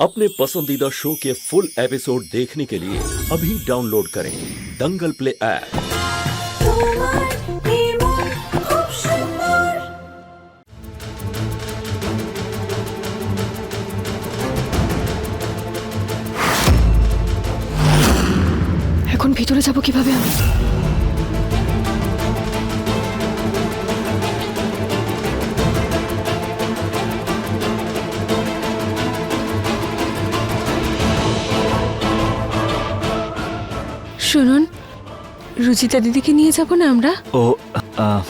अपने पसंदीदा शो के फुल एपिसोड देखने के लिए अभी डाउनलोड करें दंगल प्ले ऐप তোমার নির্মল খুব সুন্দর এখন ভিতরে যাব কিভাবে আমি রুচিতা দিদিকে নিয়ে যাব না আমরা? ও আহ,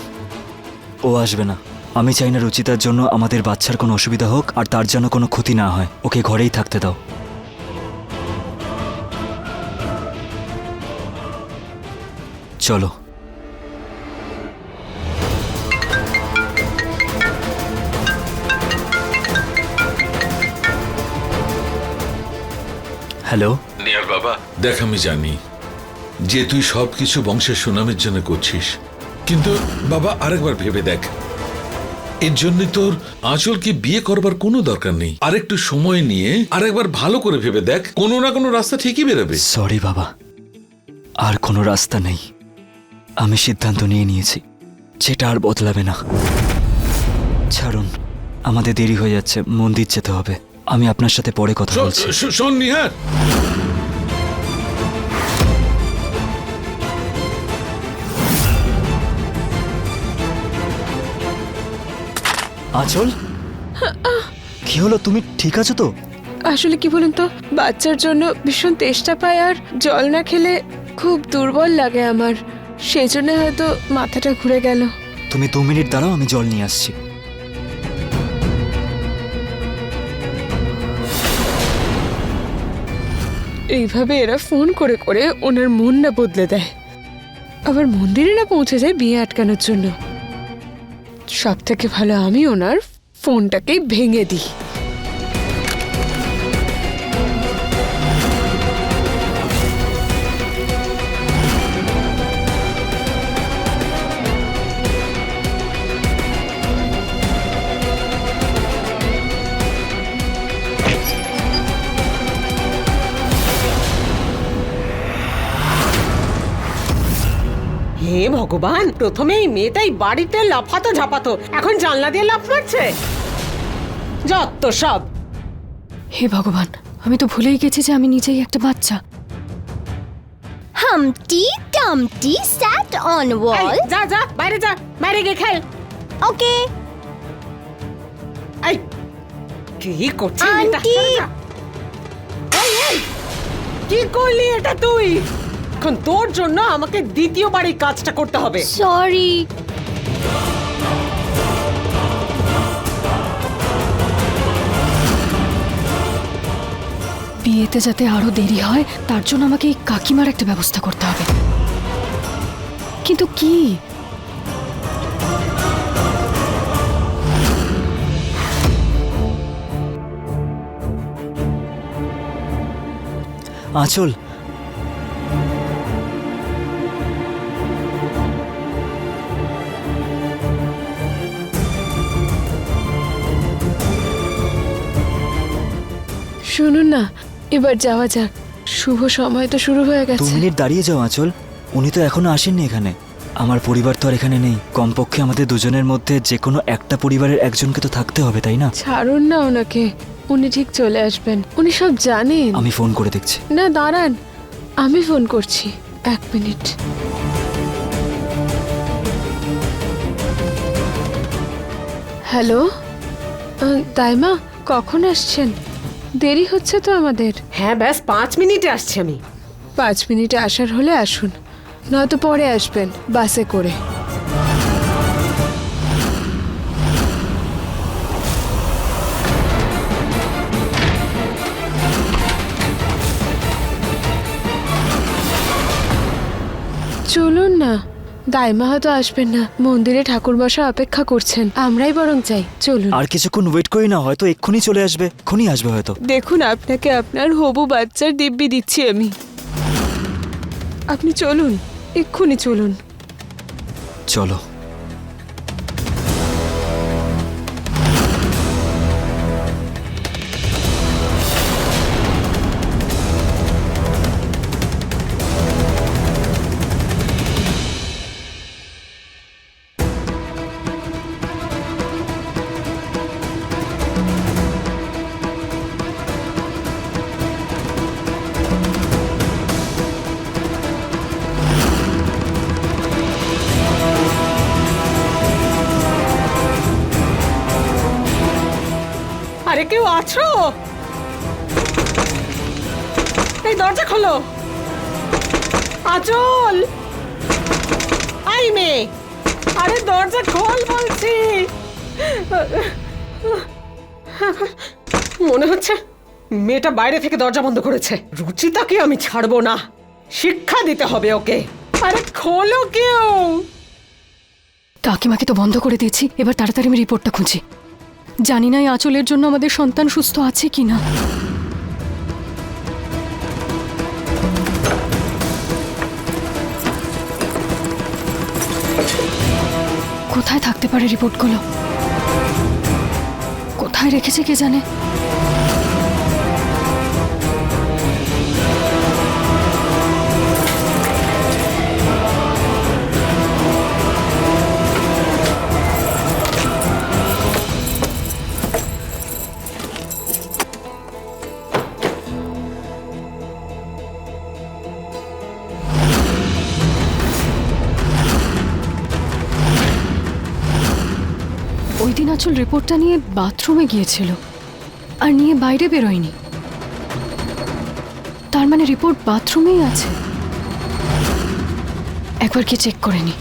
ও আসবে না। আমি চাই না রুচিতার জন্য আমাদের বাচ্চার কোনো অসুবিধা হোক আর তার জন্য কোনো ক্ষতি না হয়। ওকে ঘরেই থাকতে দাও। চলো। হ্যালো? নিয়ার বাবা। দেখ আমি জানি। যে তুই সবকিছু বংশের সুনামের জন্য করছিস। কিন্তু বাবা আরেকবার ভেবে দেখ। এর জন্য তোর আঁচলকে বিয়ে করবার কোনো দরকার নেই। আরেকটু সময় নিয়ে আরেকবার ভালো করে ভেবে দেখ। কোনো না কোনো রাস্তা ঠিকই বেরোবে। সরি বাবা। আর কোনো রাস্তা নেই। আমি সিদ্ধান্ত নিয়ে নিয়েছি। যেটা আর বদলাবে না। ছাড়ুন। আমাদের দেরি হয়ে যাচ্ছে। মন্দির যেতে হবে। আমি আপনার সাথে পরে কথা শোন- বলছি। শোন নিহার। আচল? কি হলো তুমি ঠিক আছো তো? আসলে কি বলুন তো বাচ্চার জন্য ভীষণ তেষ্টা পায় আর জল না খেলে খুব দুর্বল লাগে আমার। সেই জন্য হয়তো মাথাটা ঘুরে গেল। তুমি দু মিনিট দাঁড়াও আমি জল নিয়ে আসছি। এইভাবে এরা ফোন করে করে ওনার মন না বদলে দেয়। আবার মন্দিরে না পৌঁছে যায় বিয়ে আটকানোর জন্য। সব থেকে ভালো আমি ওনার ফোনটাকেই ভেঙে দিই। হে ভগবান প্রথমে এই মেয়েটাই বাড়িতে লাফাতো ঝাপাতো। এখন জানলা দিয়ে লাফ মারছে? যত সব। হে ভগবান আমি তো ভুলেই গেছি যে আমি নিজেই একটা বাচ্চা। Dumpty sat on এই, wall. যা যা বাইরে যা বাইরে গিয়ে খেল। Okay, এই কি করছিস এই কি করলি এটা তুই? এখন তোর জন্য আমাকে দ্বিতীয়বার এই কাজটা করতে হবে। Sorry. বিয়েতে যাতে আরও দেরি হয় তার জন্য আমাকে এই কাকিমার একটা ব্যবস্থা করতে হবে। কিন্তু কি? আচল শুনুন না এবার যাওয়া যাক। শুভ সময় তো শুরু হয়ে দু গেছে। মিনিট দাঁড়িয়ে যাও আচল। উনি তো এখনও আসেননি এখানে। আমার পরিবার তো আর এখানে নেই। কমপক্ষে আমাদের দুজনের মধ্যে যে কোনো একটা পরিবারের একজনকে তো থাকতে হবে তাই না? ছাড়ুন না ওনাকে। উনি ঠিক চলে আসবেন। উনি সব জানেন। আমি ফোন করে দেখছি। না দাঁড়ান। আমি ফোন করছি। এক মিনিট। হ্যালো? দাইমা কখন আসছেন? দেরি হচ্ছে তো আমাদের। হ্যাঁ ব্যাস পাঁচ মিনিটে আসছি আমি। পাঁচ মিনিটে আসার হলে আসুন নয়তো পরে আসবেন বাসে করে। দাইমা হয়তো আসবেন না। মন্দিরে ঠাকুর বসা অপেক্ষা করছেন। আমরাই বরং চাই। চলুন। আর কিছুক্ষণ ওয়েট করি না হয়তো এক্ষুনি চলে আসবে। খুনি আসবে হয়তো। দেখুন আপনাকে আপনার হবু বাচ্চার দিব্যি দিচ্ছি আমি। আপনি চলুন এক্ষুনি চলুন। চলো। এই দরজা খোলো। আচল। আই মেয়ে। আরে দরজা খোল বলছি। মনে হচ্ছে মেয়েটা বাইরে থেকে দরজা বন্ধ করেছে। রুচিতাকে আমি ছাড়বো না। শিক্ষা দিতে হবে ওকে। আরে খোলো কেউ। কাকিমাকে তো বন্ধ করে দিয়েছি, এবার তাড়াতাড়ি আমি রিপোর্টটা খুঁজি। জানি না এই আঁচলের জন্য আমাদের সন্তান সুস্থ আছে কি না পারে রিপোর্টগুলো। কোথায় রেখেছে কে জানে? ওই দিন আচল রিপোর্টটা নিয়ে বাথরুমে গিয়েছিল। আর নিয়ে বাইরে বেরোয়নি। তার মানে রিপোর্ট বাথরুমেই আছে। একবার কি চেক করে নি।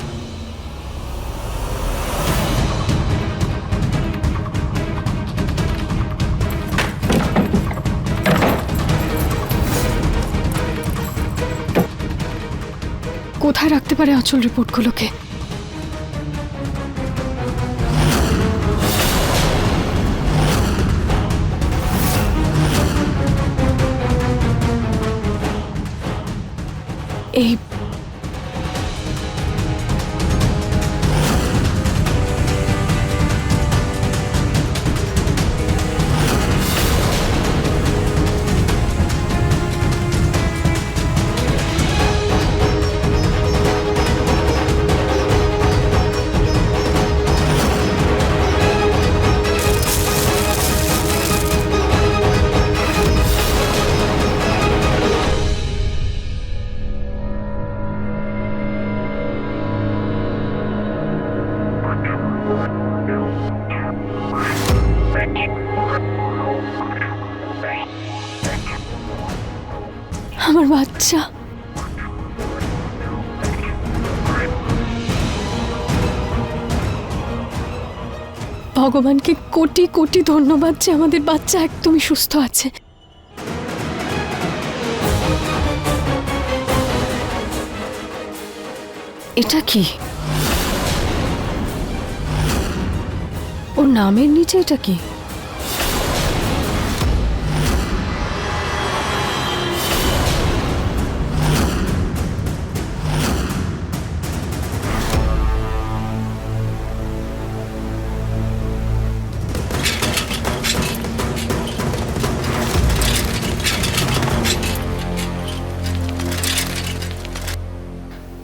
কোথায় রাখতে পারে আচল রিপোর্টগুলোকে? এই ভগবানকে কোটি কোটি ধন্যবাদ যে আমাদের বাচ্চা একদমই সুস্থ আছে। এটা কি? ওর নামের নিচে এটা কি?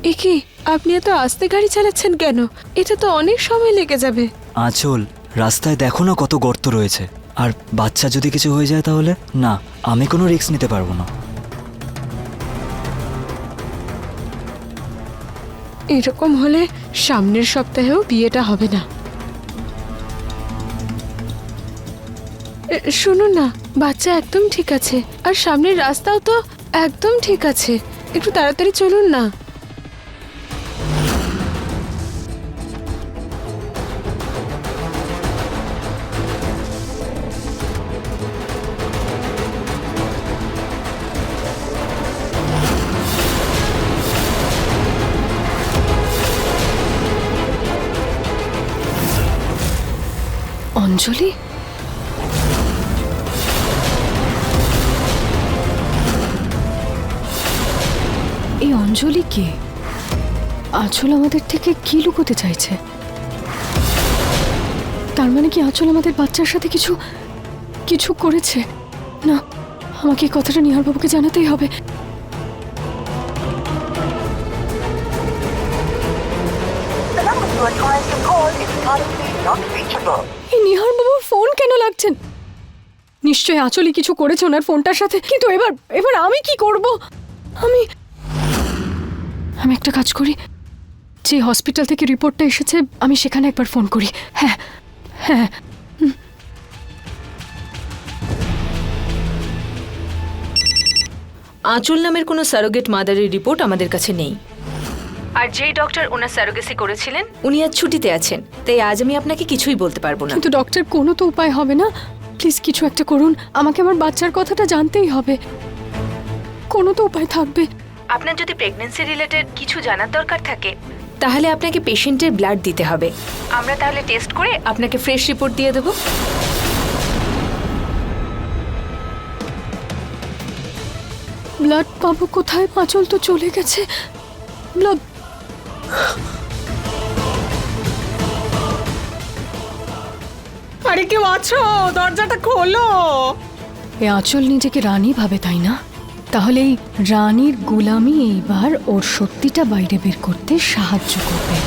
এ কি আপনি এত আস্তে গাড়ি চালাচ্ছেন কেন? এটা তো অনেক সময় লেগে যাবে। আঁচল রাস্তায় দেখো না কত গর্ত রয়েছে। আর বাচ্চা যদি কিছু হয়ে যায় তাহলে? না আমি কোনো রিস্ক নিতে পারব না। এরকম হলে সামনের সপ্তাহেও বিয়েটা হবে না। শুনুন না বাচ্চা একদম ঠিক আছে আর সামনের রাস্তাও তো একদম ঠিক আছে। একটু তাড়াতাড়ি চলুন না। অঞ্জলি? এই অঞ্জলি কে? আঁচল আমাদের থেকে কি লুকোতে চাইছে? তার মানে কি আঁচল আমাদের বাচ্চার সাথে কিছু কিছু করেছে? না, আমাকে এই কথাটা নিহার বাবুকে জানাতেই হবে। এই নিহার বাবু ফোন কেন লাগছেন? নিশ্চয়ই আচলি কিছু করেছে ওনার ফোনটার সাথে, কিন্তু এবার এবার আমি কি করব? আমি আমি একটা কাজ করি। যে হসপিটাল থেকে রিপোর্টটা এসেছে, আমি সেখানে একবার ফোন করি। হ্যাঁ হ্যাঁ। আঁচল নামের কোনো সারোগেট মাদারের রিপোর্ট আমাদের কাছে নেই। আর যেই ডক্টর ওনার স্যারোগেসি করেছিলেন উনি আজ ছুটিতে আছেন তাই আজ আমি আপনাকে কিছুই বলতে পারব না। কিন্তু ডক্টর কোনো তো উপায় হবে না। প্লিজ কিছু একটা করুন। আমাকে আমার বাচ্চার কথাটা জানতেই হবে। কোনো তো উপায় থাকবে। আপনার যদি প্রেগন্যান্সি রিলেটেড কিছু জানার দরকার থাকে তাহলে আপনাকে পেশেন্টের ব্লাড দিতে হবে। আমরা তাহলে টেস্ট করে আপনাকে ফ্রেশ রিপোর্ট দিয়ে দেবো। ব্লাড পাবো কোথায়? পাঁচল তো চলে গেছে। ব্লাড আরে কেউ আছো? দরজাটা খোলো। এ আঁচল নিজেকে রানী ভাবে, তাই না? তাহলে এই রানীর গোলামি এইবার ওর সত্যিটা বাইরে বের করতে সাহায্য করবে।